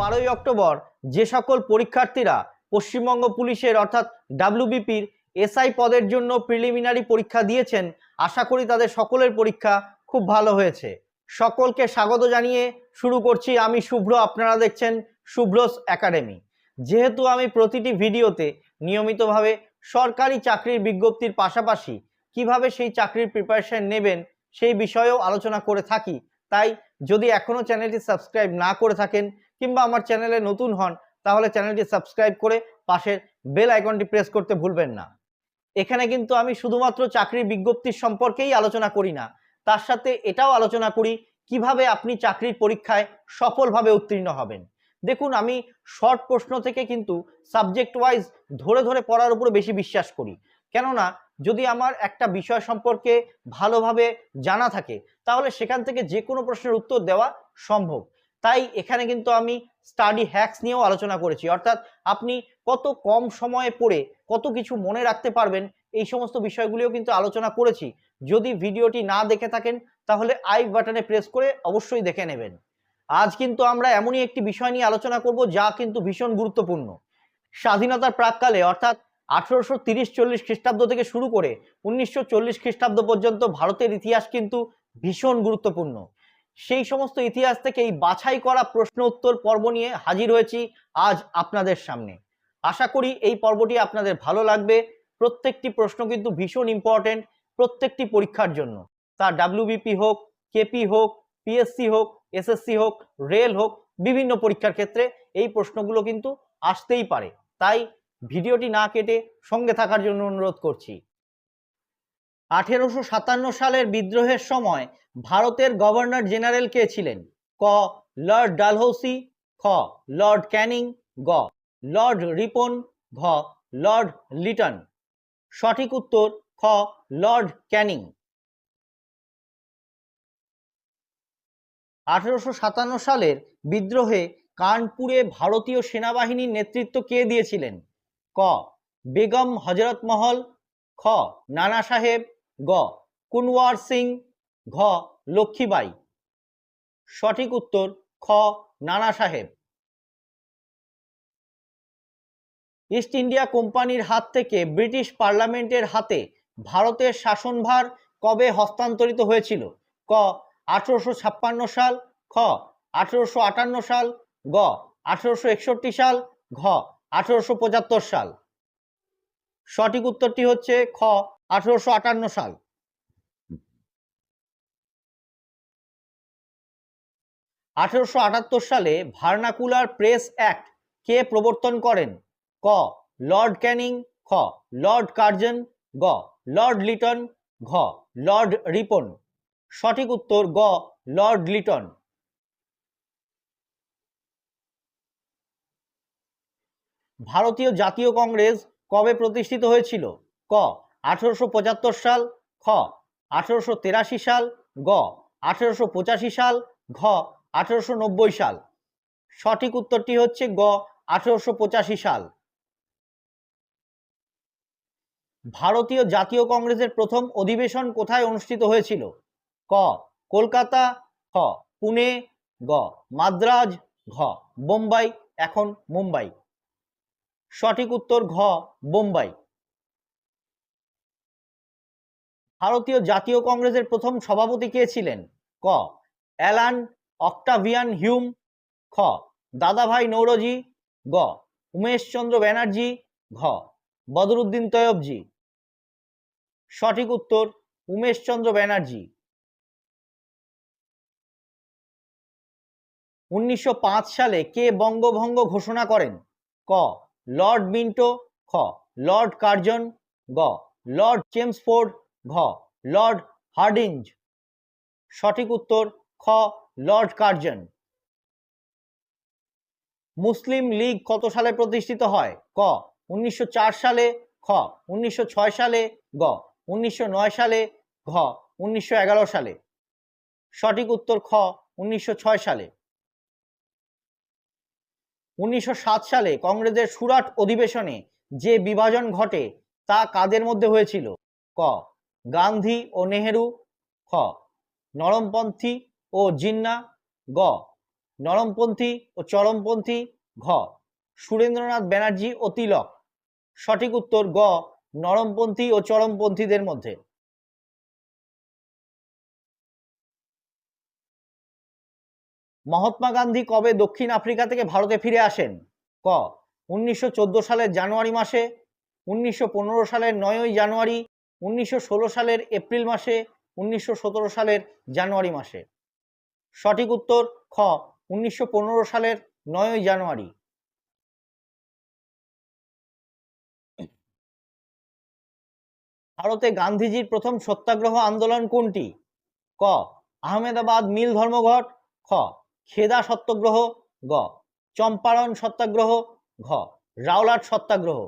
বারোই অক্টোবর যে সকল পরীক্ষার্থীরা পশ্চিমবঙ্গ পুলিশের অর্থাৎ ডাব্লিউবিপির এসআই পদের জন্য প্রিলিমিনারি পরীক্ষা দিয়েছেন, আশা করি তাদের সকলের পরীক্ষা খুব ভালো হয়েছে। সকলকে স্বাগত জানিয়ে শুরু করছি আমি শুভ্র, আপনারা দেখছেন শুভ্রস একাডেমি। যেহেতু আমি প্রতিটি ভিডিওতে নিয়মিতভাবে সরকারি চাকরির বিজ্ঞপ্তির পাশাপাশি কীভাবে সেই চাকরির প্রিপারেশন নেবেন সেই বিষয়েও আলোচনা করে থাকি, তাই যদি এখনও চ্যানেলটি সাবস্ক্রাইব না করে থাকেন কিংবা আমার চ্যানেলে নতুন হন, তাহলে চ্যানেলটি সাবস্ক্রাইব করে পাশের বেল আইকনটি প্রেস করতে ভুলবেন না। এখানে কিন্তু আমি শুধুমাত্র চাকরির বিজ্ঞপ্তির সম্পর্কেই আলোচনা করি না, তার সাথে এটাও আলোচনা করি কীভাবে আপনি চাকরির পরীক্ষায় সফলভাবে উত্তীর্ণ হবেন। দেখুন, আমি শর্ট প্রশ্ন থেকে কিন্তু সাবজেক্ট ওয়াইজ ধরে ধরে পড়ার উপরে বেশি বিশ্বাস করি। কেননা, যদি আমার একটা বিষয় সম্পর্কে ভালোভাবে জানা থাকে, তাহলে সেখান থেকে যে কোনো প্রশ্নের উত্তর দেওয়া সম্ভব। তাই এখানে কিন্তু আমি স্টাডি হ্যাক্স নিয়েও আলোচনা করেছি। অর্থাৎ আপনি কত কম সময়ে পড়ে কত কিছু মনে রাখতে পারবেন, এই সমস্ত বিষয়গুলিও কিন্তু আলোচনা করেছি। যদি ভিডিওটি না দেখে থাকেন, তাহলে আই বাটনে প্রেস করে অবশ্যই দেখে নেবেন। আজ কিন্তু আমরা এমনই একটি বিষয় নিয়ে আলোচনা করব, যা কিন্তু ভীষণ গুরুত্বপূর্ণ। স্বাধীনতার প্রাককালে, অর্থাৎ আঠেরোশো তিরিশ চল্লিশ খ্রিস্টাব্দ থেকে শুরু করে উনিশশো চল্লিশ খ্রিস্টাব্দ পর্যন্ত ভারতের ইতিহাস কিন্তু ভীষণ গুরুত্বপূর্ণ। সেই সমস্ত ইতিহাস থেকে এই বাছাই করা প্রশ্ন উত্তর পর্ব নিয়ে হাজির হয়েছি আজ আপনাদের সামনে। আশা করি এই পর্বটি আপনাদের ভালো লাগবে। প্রত্যেকটি প্রশ্ন কিন্তু ভীষণ ইম্পর্টেন্ট প্রত্যেকটি পরীক্ষার জন্য। তা ডাব্লিউবিপি হোক কেপি হোক পিএসসি হোক এসএসসি হোক রেল হোক, বিভিন্ন পরীক্ষার ক্ষেত্রে এই প্রশ্নগুলো কিন্তু আসতেই পারে। তাই ভিডিওটি না কেটে সঙ্গে থাকার জন্য অনুরোধ করছি। আঠেরোশো সাতান্ন সালের বিদ্রোহের সময় ভারতের গভর্নর জেনারেল কে ছিলেন? ক, লর্ড ডালহৌসি, খ, লর্ড ক্যানিং, গ, লর্ড রিপন, ঘ, লর্ড লিটন। সঠিক উত্তর, খ, লর্ড ক্যানিং। আঠেরোশো সাতান্ন সালের বিদ্রোহে কানপুরে ভারতীয় সেনাবাহিনীর নেতৃত্ব কে দিয়েছিলেন? ক, বেগম হজরত মহল, খ, নানা সাহেব গ। কুনওয়ার সিং, ঘ। লক্ষ্মীবাই সঠিক উত্তর, খ। নানা সাহেব। ইস্ট ইন্ডিয়া কোম্পানির হাত থেকে ব্রিটিশ পার্লামেন্টের হাতে ভারতের শাসনভার কবে হস্তান্তরিত হয়েছিল? ক। আঠেরোশো ছাপ্পান্ন সাল, খ। আঠেরোশো আটান্ন সাল, গ। আঠেরোশো একষট্টি সাল, ঘ। আঠেরোশো পঁচাত্তর সাল। সঠিক উত্তরটি হচ্ছে, খ। আঠেরোশো আটান্ন সাল। আঠেরোশো আটাত্তর সালে ভার্নাকুলার প্রেস অ্যাক্ট কে প্রবর্তন করেন? ক, লর্ড ক্যানিং, খ, লর্ড কার্জন, গ, লর্ড লিটন, ঘ, লর্ড রিপন। সঠিক উত্তর গ, লর্ড লিটন। ভারতীয় জাতীয় কংগ্রেস কবে প্রতিষ্ঠিত হয়েছিল? ক আঠেরোশো পঁচাত্তর সাল খ আঠেরোশো তেরাশি সাল গ, আঠেরোশো পঁচাশি সাল ঘ, আঠেরোশো নব্বই সাল। সঠিক উত্তরটি হচ্ছে গ, আঠেরোশো পঁচাশি সাল। ভারতীয় জাতীয় কংগ্রেসের প্রথম অধিবেশন কোথায় অনুষ্ঠিত হয়েছিল? ক, কলকাতা, খ, পুনে, গ, মাদ্রাজ, ঘ, বোম্বাই, এখন মুম্বাই। সঠিক উত্তর ঘ, বোম্বাই। ভারতীয় জাতীয় কংগ্রেসের প্রথম সভাপতি কে ছিলেন? ক, অ্যালান অক্টাভিয়ান হিউম। খ, দাদাভাই নৌরজি। গ, উমেশচন্দ্র ব্যানার্জি। ঘ, বদরুদ্দিন তয়বজি। সঠিক উত্তর, উমেশচন্দ্র ব্যানার্জি। উনিশশো পাঁচ সালে কে বঙ্গভঙ্গ ঘোষণা করেন? ক, লর্ড মিন্টো। খ, লর্ড কার্জন। গ, লর্ড চেমসফোর্ড। ঘ, লর্ড হার্ডিঞ্জ। সঠিক উত্তর, খ, লর্ড কার্জন। মুসলিম লীগ কত সালে প্রতিষ্ঠিত হয়? ক, উনিশশো চার সালে, খ, উনিশশো ছয় সালে, গ, উনিশশো নয় সালে, ঘ, উনিশশো এগারো সালে। সঠিক উত্তর, খ, উনিশশো ছয় সালে। উনিশশো সাত সালে কংগ্রেসের সুরাট অধিবেশনে যে বিভাজন ঘটে, তা কাদের মধ্যে হয়েছিল? ক গান্ধী ও নেহেরু, খ। নরমপন্থী ও জিন্না, গ। নরমপন্থী ও চরমপন্থী, ঘ। সুরেন্দ্রনাথ ব্যানার্জি ও তিলক। সঠিক উত্তর, গ। নরমপন্থী ও চরমপন্থীদের মধ্যে। মহাত্মা গান্ধী কবে দক্ষিণ আফ্রিকা থেকে ভারতে ফিরে আসেন? ক। উনিশশো চোদ্দ সালের জানুয়ারি মাসে, উনিশশো পনেরো সালের নয়ই জানুয়ারি উনিশশো ষোলো সালের এপ্রিল মাসে, উনিশশো সতেরো সালের জানুয়ারি মাসে। সঠিক উত্তর খ, উনিশশো পনেরো সালের নয়ই জানুয়ারি। ভারতে গান্ধীজির প্রথম সত্যাগ্রহ আন্দোলন কোনটি? ক, আহমেদাবাদ মিল ধর্মঘট। খ, খেদা সত্যাগ্রহ। গ, চম্পারণ সত্যাগ্রহ। ঘ, রাওলাট সত্যাগ্রহ।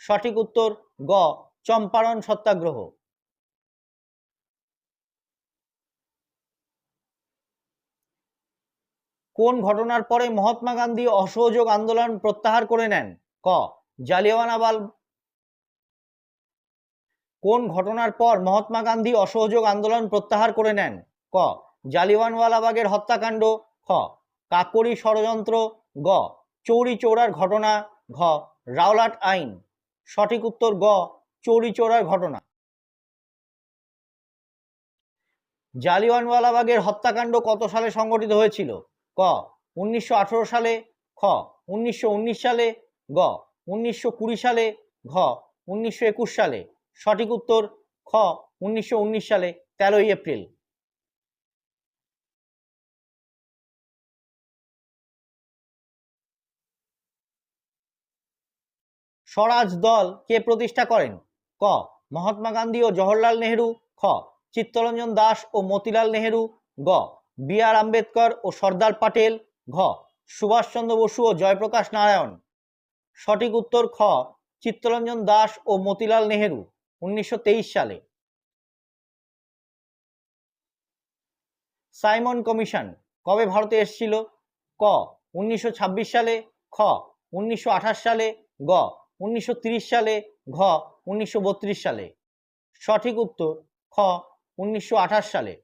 সঠিক উত্তর গ চম্পারণ সত্যাগ্রহ। কোন ঘটনার পরে মহাত্মা গান্ধী অসহযোগ আন্দোলন প্রত্যাহার করে নেন? ক জালিয়ানওয়ালাবাগ কোন ঘটনার পর মহাত্মা গান্ধী অসহযোগ আন্দোলন প্রত্যাহার করে নেন? ক জালিয়ানওয়ালাবাগের হত্যাকাণ্ড। খ, কাকরি ষড়যন্ত্র। গ, চৌরি চৌরার ঘটনা। ঘ, রাওলাট আইন। সঠিক উত্তর গ চৌরি চৌরার ঘটনা। জালিয়ানওয়ালাবাগের হত্যাকাণ্ড কত সালে সংঘটিত হয়েছিল? ক, উনিশশো আঠেরো সালে, খ, উনিশশো উনিশ সালে, গ, উনিশশো কুড়ি সালে, ঘ, উনিশশো একুশ সালে। সঠিক উত্তর, খ, উনিশশো উনিশ সালে, তেরোই এপ্রিল। স্বরাজ দল কে প্রতিষ্ঠা করেন? ক, মহাত্মা গান্ধী ও জওহরলাল নেহেরু, খ, চিত্তরঞ্জন দাস ও মতিলাল নেহেরু, গ বি আর আম্বেদকর ও সর্দার পাটেল, ঘ, সুভাষচন্দ্র বসু ও জয়প্রকাশ নারায়ণ। সঠিক উত্তর খ, চিত্তরঞ্জন দাস ও মতিলাল নেহেরু, উনিশশো তেইশ সালে। সাইমন কমিশন, কবে ভারতে এসেছিল? ক, উনিশশো ছাব্বিশ সালে, খ, উনিশশো আঠাশ সালে, গ, উনিশশো সালে ঘ উনিশশো বত্রিশ সালে। সঠিক উত্তর, খ উনিশশো সালে।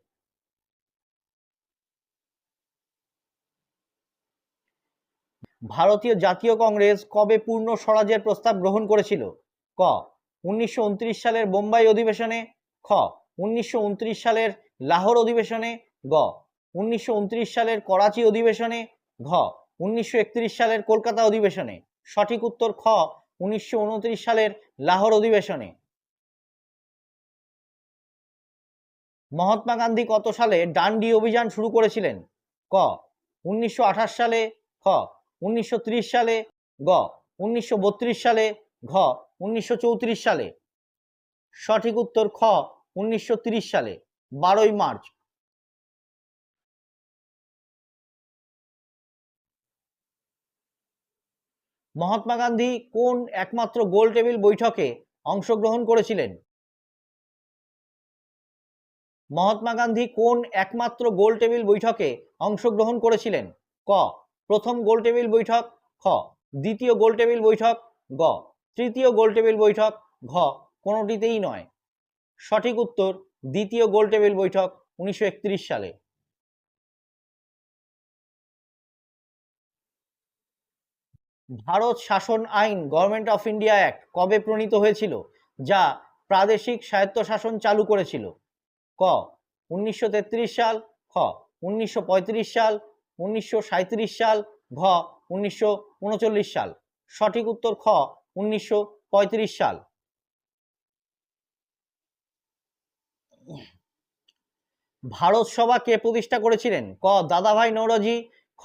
ভারতীয় জাতীয় কংগ্রেস কবে পূর্ণ স্বরাজের প্রস্তাব গ্রহণ করেছিল? ক উনিশশো উনত্রিশ সালের বোম্বাই অধিবেশনে, খ উনিশশো উনত্রিশ সালের লাহোর অধিবেশনে, গ উনিশশো উনত্রিশ সালের করাচি অধিবেশনে, ঘ উনিশশো একত্রিশ সালের কলকাতা অধিবেশনে। সঠিক উত্তর, খ উনিশশো উনত্রিশ সালের লাহোর অধিবেশনে। মহাত্মা গান্ধী কত সালে ডান্ডি অভিযান শুরু করেছিলেন? ক। উনিশশো আঠাশ সালে খ। উনিশশো ত্রিশ সালে গ। উনিশশো বত্রিশ সালে ঘ। উনিশশো চৌত্রিশ সালে। সঠিক উত্তর খ। উনিশশো সালে। বারোই মার্চ। মহাত্মা গান্ধী কোন একমাত্র গোল টেবিল বৈঠকে অংশগ্রহণ করেছিলেন? মহাত্মা গান্ধী কোন একমাত্র গোল টেবিল বৈঠকে অংশগ্রহণ করেছিলেন? ক, প্রথম গোল টেবিল বৈঠক, খ, দ্বিতীয় গোল টেবিল বৈঠক, গ, তৃতীয় গোল টেবিল বৈঠক, ঘ, কোনোটিতেই নয়। সঠিক উত্তর, দ্বিতীয় গোল টেবিল বৈঠক, উনিশশো একত্রিশ সালে। ভারত শাসন আইন গভর্নমেন্ট অফ ইন্ডিয়া অ্যাক্ট কবে প্রণীত হয়েছিল? যা প্রাদেশিক স্বায়ত্তশাসন চালু করেছিল। ক, উনিশশো তেত্রিশ সাল, খ, উনিশশো পঁয়ত্রিশ সাল, উনিশশো সাঁইত্রিশ সাল, ঘ, উনিশশো সাল। সঠিক উত্তর খ, উনিশশো পঁয়ত্রিশ সাল। ভারত সভা কে প্রতিষ্ঠা করেছিলেন? ক, দাদাভাই নৌরজি খ,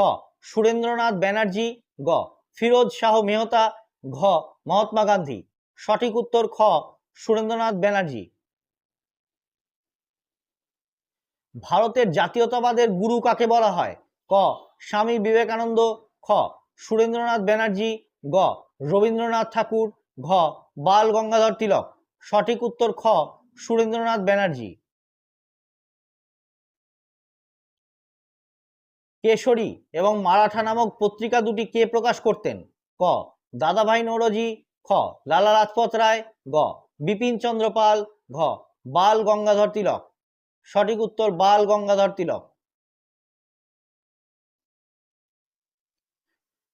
সুরেন্দ্রনাথ ব্যানার্জি, গ ফিরোজ শাহ মেহতা, ঘ, মহাত্মা গান্ধী। সঠিক উত্তর খ, সুরেন্দ্রনাথ ব্যানার্জি। ভারতের জাতীয়তাবাদের গুরু কাকে বলা হয়? ক, স্বামী বিবেকানন্দ। খ, সুরেন্দ্রনাথ ব্যানার্জি। গ, রবীন্দ্রনাথ ঠাকুর। ঘ, বাল গঙ্গাধর তিলক। সঠিক উত্তর খ, সুরেন্দ্রনাথ ব্যানার্জি। কেশরী এবং মারাঠা নামক পত্রিকা দুটি কে প্রকাশ করতেন? ক, দাদাভাই নৌরজি, খ, লালা রাজপথ রায়, গ, বিপিন চন্দ্র পাল, ঘ, বাল গঙ্গাধর তিলক। সঠিক উত্তর বাল গঙ্গাধর তিলক।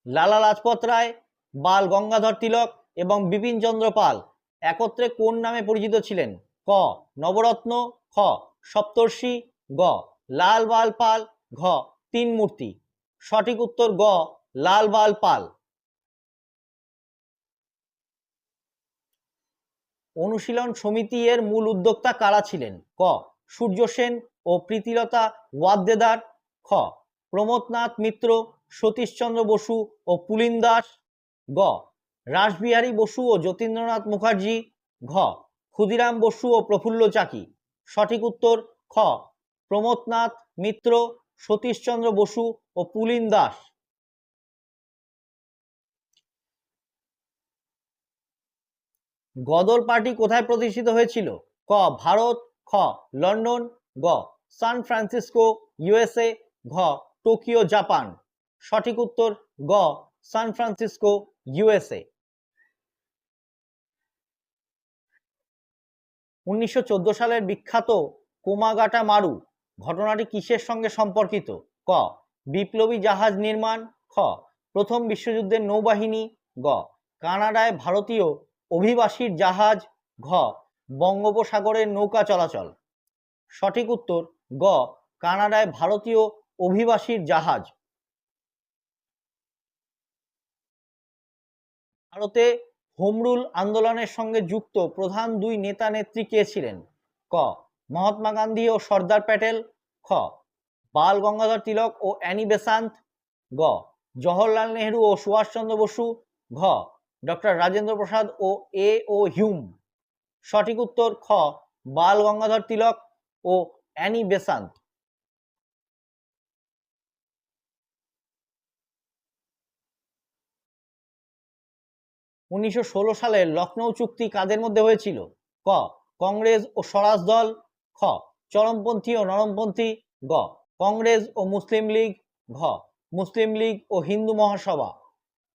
লালা লাজপত রায়, বাল গঙ্গাধর তিলক এবং বিপিন চন্দ্র পাল একত্রে কোন নামে পরিচিত ছিলেন? ক, নবরত্ন, খ, সপ্তর্ষি, গ, লাল বাল পাল, ঘ তিন মূর্তি। সঠিক উত্তর গ, লাল বাল পাল। অনুশীলন সমিতি এর মূল উদ্যোক্তা কারা ছিলেন? ক, সূর্য সেন ও প্রীতিলতা ওয়াদ্দেদার। খ, প্রমোদনাথ মিত্র, সতীশচন্দ্র বসু ও পুলিন দাস। গ, রাসবিহারী বসু ও যতীন্দ্রনাথ মুখার্জি। ঘ, ক্ষুদিরাম বসু ও প্রফুল্ল চাকি। সঠিক উত্তর, খ, প্রমোদনাথ মিত্র সতীশচন্দ্র বসু ও পুলিন দাস। গদল পার্টি কোথায় প্রতিষ্ঠিত হয়েছিল? ক, ভারত, খ, লন্ডন, গ, সান ফ্রান্সিসকো, ইউএসএ, ঘ, টোকিও, জাপান। সঠিক উত্তর, গ, সান ফ্রান্সিসকো, ইউএসএ। উনিশশো চোদ্দ সালের বিখ্যাত কোমাগাটা মারু। ঘটনাটি কিসের সঙ্গে সম্পর্কিত? ক, বিপ্লবী জাহাজ নির্মাণ। খ, প্রথম বিশ্বযুদ্ধের নৌবাহিনী। গ, কানাডায় ভারতীয় অভিবাসীর জাহাজ। ঘ, বঙ্গোপসাগরের নৌকা চলাচল। সঠিক উত্তর, গ, কানাডায় ভারতীয় অভিবাসীর জাহাজ। ভারতে হোমরুল আন্দোলনের সঙ্গে যুক্ত প্রধান দুই নেতা নেত্রী কে ছিলেন? ক মহাত্মা গান্ধী ও সর্দার প্যাটেল, খ, বাল গঙ্গাধর তিলক ও অ্যানি বেসান্ত, গ, জওহরলাল নেহরু ও সুভাষচন্দ্র বসু, ঘ, ডক্টর রাজেন্দ্র প্রসাদ ও এ ও হিউম। সঠিক উত্তর, খ, বাল গঙ্গাধর তিলক ও অ্যানি বেসান্ত। উনিশশো সালের লখনৌ চুক্তি কাদের মধ্যে হয়েছিল? ক, কংগ্রেস ও স্বরাজ দল খ, চরমপন্থী ও নরমপন্থী, গ, কংগ্রেস ও মুসলিম লীগ, ঘ, মুসলিম লীগ ও হিন্দু মহাসভা।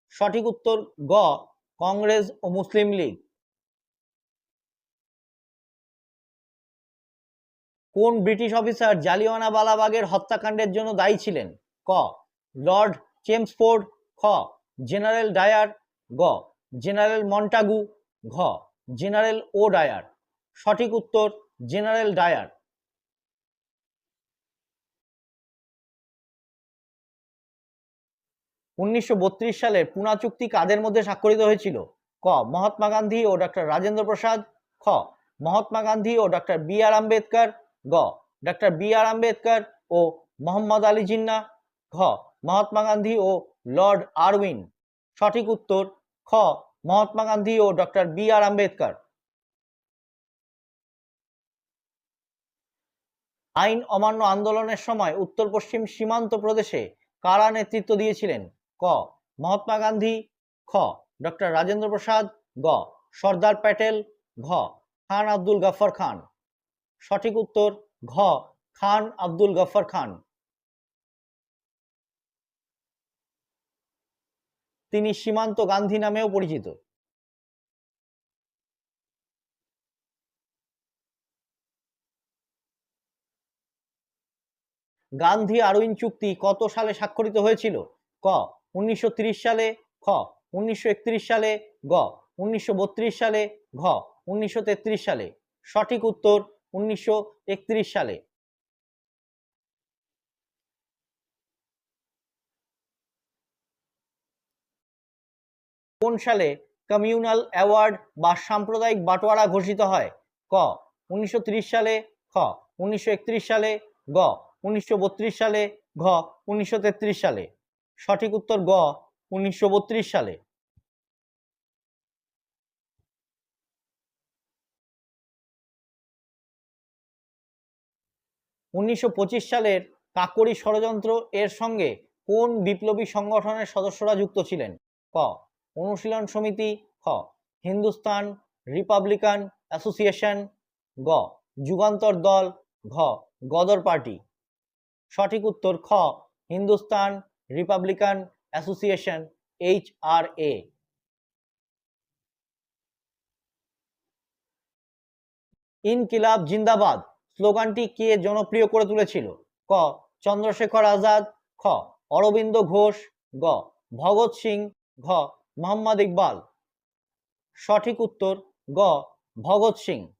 সঠিক উত্তর, গ, কংগ্রেস ও মুসলিম লীগ। কোন ব্রিটিশ অফিসার জালিওয়ানা বালাবাগের হত্যাকাণ্ডের জন্য দায়ী ছিলেন? ক, লর্ড চেমসফোর্ড। খ, জেনারেল ডায়ার। গ, জেনারেল মন্টাগু। ঘ, জেনারেল ও ডায়ার। সঠিক উত্তর জেনারেল ডায়ার। উনিশশো সালের পুনা চুক্তি কাদের মধ্যে স্বাক্ষরিত হয়েছিল? ক, মহাত্মা গান্ধী ও ডক্টর রাজেন্দ্র প্রসাদ। খ, মহাত্মা গান্ধী ও ডক্টর বি আর আম্বেদকর। গ ডক্টর বি আর আম্বেদকর ও মোহাম্মদ আলী জিন্না। ঘ, মহাত্মা গান্ধী ও লর্ড আরউইন। সঠিক উত্তর, খ, মহাত্মা গান্ধী ও ডক্টর বি আর আম্বেদকর। আইন অমান্য আন্দোলনের সময় উত্তর পশ্চিম সীমান্ত প্রদেশে কারা নেতৃত্ব দিয়েছিলেন? ক, মহাত্মা গান্ধী, খ, ডক্টর রাজেন্দ্র প্রসাদ, গ, সর্দার প্যাটেল, ঘ, খান আব্দুল গফর খান। সঠিক উত্তর, ঘ, খান আব্দুল গফর খান। তিনি সীমান্ত গান্ধী নামেও পরিচিত। গান্ধী আরউইন চুক্তি কত সালে স্বাক্ষরিত হয়েছিল? ক, উনিশশো সালে, খ, উনিশশো একত্রিশ সালে, গ, উনিশশো বত্রিশ সালে, ঘ, উনিশশো তেত্রিশ সালে। সঠিক উত্তর উনিশশো সালে। কোন সালে কমিউনাল অ্যাওয়ার্ড বা সাম্প্রদায়িক বাটোয়ারা ঘোষিত হয়? ক, উনিশশো ত্রিশ সালে, খ, উনিশশো একত্রিশ সালে, গ উনিশশো বত্রিশ সালে ঘ, উনিশশো তেত্রিশ সালে। সঠিক উত্তর গ, উনিশশো বত্রিশ সালে। উনিশশো পঁচিশ সালের কাকরি ষড়যন্ত্র এর সঙ্গে কোন বিপ্লবী সংগঠনের সদস্যরা যুক্ত ছিলেন? ক, অনুশীলন সমিতি। খ, হিন্দুস্তান রিপাবলিকান অ্যাসোসিয়েশন। গ, যুগান্তর দল। ঘ, গদর পার্টি। সঠিক উত্তর খ, Hindustan Republican Association, H R A. ইনকিলাব জিন্দাবাদ, স্লোগানটি কে জনপ্রিয় করে তুলেছিল? ক, চন্দ্রশেখর আজাদ। খ, অরবিন্দ ঘোষ। গ, ভগৎ সিং। ঘ, মোহাম্মদ ইকবাল। সঠিক উত্তর গ, ভগৎ সিং।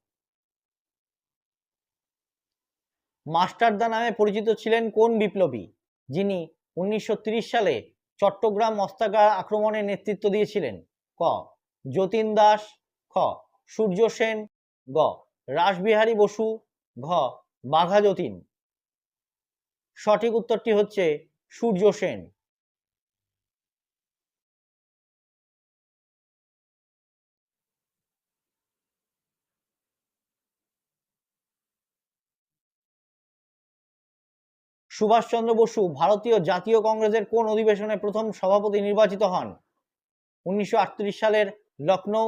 মাস্টারদা নামে পরিচিত ছিলেন কোন বিপ্লবী? যিনি উনিশশো সালে চট্টগ্রাম অস্ত্রাগার আক্রমণে নেতৃত্ব দিয়েছিলেন। ক. যতীন দাস। খ. সূর্য সেন। গ. রাসবিহারী বসু। ঘ. বাঘা যতীন। সঠিক উত্তরটি হচ্ছে সূর্য সেন। সুভাষচন্দ্র বসু ভারতীয় জাতীয় কংগ্রেসের কোন অধিবেশনে প্রথম সভাপতি নির্বাচিত হন? উনিশশো আটত্রিশ সালের লখনৌ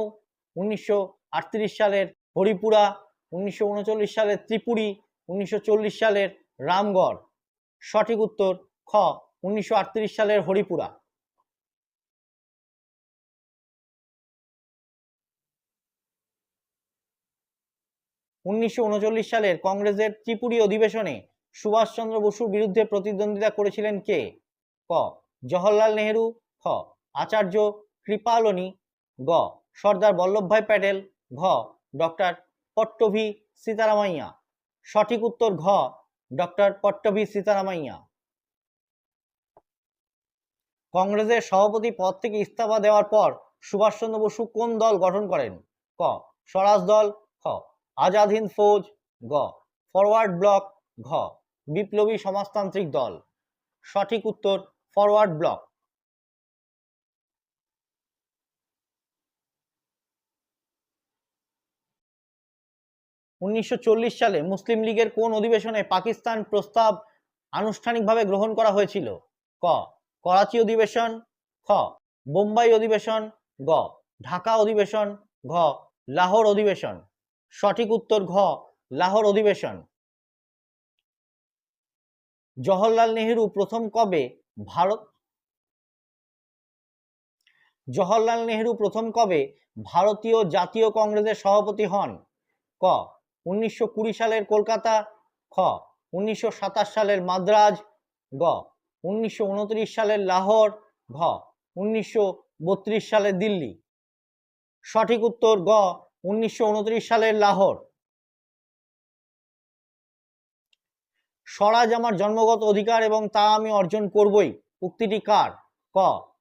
উনিশশো আটত্রিশ সালের হরিপুরা, উনিশশো উনচল্লিশ সালের ত্রিপুরী, উনিশশো সালের রামগড়। সঠিক উত্তর খ, উনিশশো আটত্রিশ সালের হরিপুরা। উনিশশো উনচল্লিশ সালের কংগ্রেসের ত্রিপুরী অধিবেশনে সুভাষচন্দ্র বসুর বিরুদ্ধে প্রতিদ্বন্দ্বিতা করেছিলেন কে? ক. জওহরলাল নেহেরু, খ. আচার্য কৃপালনি, গ. সর্দার বল্লভভাই প্যাটেল, ঘ. ডক্টর পট্টভি সীতারামাইয়া। সঠিক উত্তর ঘ. ডক্টর পট্টভি সীতারামাইয়া। কংগ্রেসের সভাপতি পদ থেকে ইস্তফা দেওয়ার পর সুভাষচন্দ্র বসু কোন দল গঠন করেন? ক. স্বরাজ দল, খ. আজাদ হিন্দ ফৌজ, গ. ফরওয়ার্ড ব্লক, ঘ. বিপ্লবী সমাজতান্ত্রিক দল। সঠিক উত্তর, ফরওয়ার্ড ব্লক। উনিশশো চল্লিশ সালে মুসলিম লীগের কোন অধিবেশনে পাকিস্তান প্রস্তাব আনুষ্ঠানিকভাবে গ্রহণ করা হয়েছিল? ক, করাচি অধিবেশন। খ, বোম্বাই অধিবেশন। গ, ঢাকা অধিবেশন। ঘ, লাহোর অধিবেশন। সঠিক উত্তর ঘ, লাহোর অধিবেশন। জওহরলাল নেহেরু প্রথম কবে ভারত জওহরলাল নেহেরু প্রথম কবে ভারতীয় জাতীয় কংগ্রেসের সভাপতি হন? ক, উনিশশো কুড়ি সালের কলকাতা, খ, উনিশশো সাতাশ সালের মাদ্রাজ, গ, উনিশশো উনত্রিশ সালের লাহোর, ঘ, উনিশশো বত্রিশ সালের দিল্লি। সঠিক উত্তর, গ, উনিশশো উনত্রিশ সালের লাহোর। স্বরাজ আমার জন্মগত অধিকার এবং তা আমি অর্জন করবই। উক্তিটি কার? ক।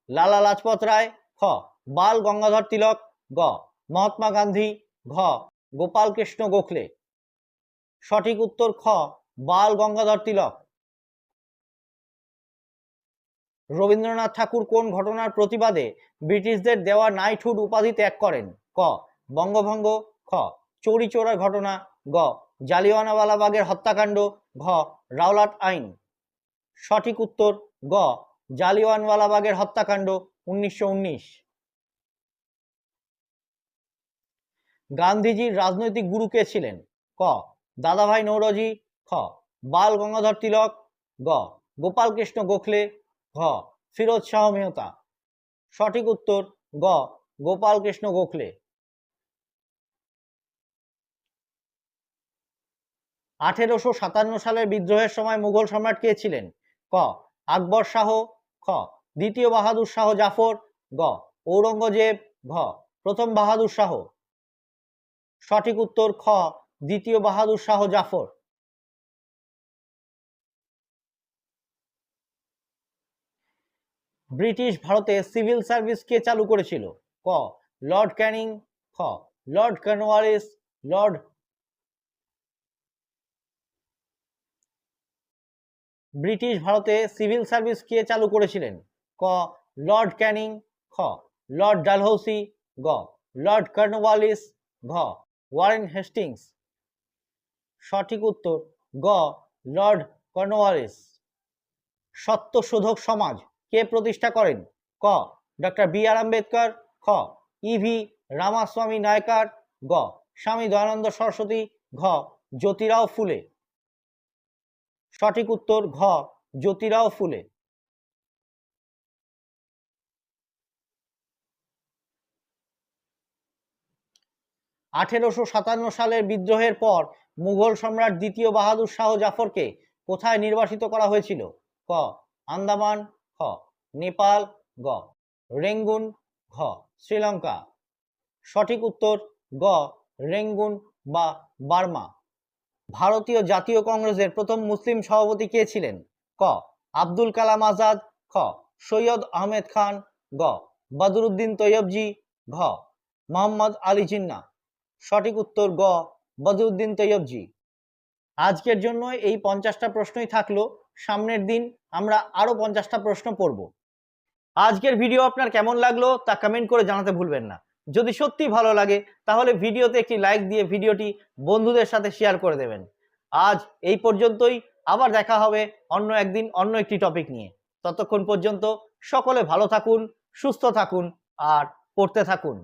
লালা লাজপত রায়। খ। বাল গঙ্গাধর তিলক। গ। মহাত্মা গান্ধী। ঘ। গোপাল কৃষ্ণ গোখলে। সঠিক উত্তর খ। বাল গঙ্গাধর তিলক। রবীন্দ্রনাথ ঠাকুর কোন ঘটনার প্রতিবাদে ব্রিটিশদের দেওয়া নাইটহুড উপাধি ত্যাগ করেন? ক। বঙ্গভঙ্গ। খ। চৌরি চোরা ঘটনা। গ। জালিওয়ানাওয়ালাবাগের হত্যাকাণ্ড। ঘ, রাওলাট আইন। সঠিক উত্তর, গ জালিওয়ানওয়ালাবাগের হত্যাকাণ্ড, উনিশশো গান্ধীজির রাজনৈতিক গুরু কে ছিলেন? ক, দাদাভাই নৌরজি। খ, বাল গঙ্গাধর তিলক। গ গোপাল কৃষ্ণ গোখলে। ঘ, ফিরোজ শাহ মেহতা। সঠিক উত্তর, গ গোপাল কৃষ্ণ গোখলে। আঠেরোশো সাতান্ন সালের বিদ্রোহের সময় মুঘল সম্রাট কে ছিলেন? ক, আকবর শাহ। খ, দ্বিতীয় বাহাদুর শাহ জাফর। গ, ঔরঙ্গজেব। ঘ, প্রথম বাহাদুর শাহ। সঠিক উত্তর খ, দ্বিতীয় বাহাদুর শাহ জাফর। ব্রিটিশ ভারতে সিভিল সার্ভিস কে চালু করেছিল? ক, লর্ড ক্যানিং। খ, লর্ড কর্নওয়ালিস লর্ড ব্রিটিশ ভারতে সিভিল সার্ভিস কে চালু করেছিলেন? ক, লর্ড ক্যানিং, খ, লর্ড ডালহৌসি, গ, লর্ড কর্নওয়ালিস, ঘ, ওয়ারেন হেস্টিংস। সঠিক উত্তর, গ, লর্ড কর্নওয়ালিস। সত্যশোধক সমাজ কে প্রতিষ্ঠা করেন? ক, ডক্টর বি আর আম্বেদকর, খ ইভি রামাস্বামী নায়কার, গ, স্বামী দয়ানন্দ সরস্বতী, ঘ, জ্যোতিরাও ফুলে। সঠিক উত্তর ঘ, জ্যোতিরাও ফুলে। আঠেরোশো সাতান্ন সালের বিদ্রোহের পর মুঘল সম্রাট দ্বিতীয় বাহাদুর শাহ জাফরকে কোথায় নির্বাসিত করা হয়েছিল? ক, আন্দামান, খ, নেপাল, গ, রেঙ্গুন, ঘ, শ্রীলঙ্কা। সঠিক উত্তর গ রেঙ্গুন বা বার্মা। ভারতীয় জাতীয় কংগ্রেসের প্রথম মুসলিম সভাপতি কে ছিলেন? ক. আব্দুল কালাম আজাদ। খ. সৈয়দ আহমেদ খান। গ. বদরুদ্দিন তৈয়বজি। ঘ. মোহাম্মদ আলী জিন্না সঠিক উত্তর গ. বদরুদ্দিন তৈয়বজি। আজকের জন্য এই পঞ্চাশটা প্রশ্নই থাকল। সামনের দিন আমরা আরও পঞ্চাশটা প্রশ্ন পড়ব। আজকের ভিডিও আপনার কেমন লাগল তা কমেন্ট করে জানাতে ভুলবেন না। যদি সত্যি ভালো লাগে, তাহলে ভিডিওতে একটি লাইক দিয়ে ভিডিওটি বন্ধুদের সাথে শেয়ার করে দেবেন। আজ এই পর্যন্তই, আবার দেখা হবে অন্য একদিন অন্য একটি টপিক নিয়ে। ততক্ষণ পর্যন্ত সকলে ভালো থাকুন, সুস্থ থাকুন, আর পড়তে থাকুন।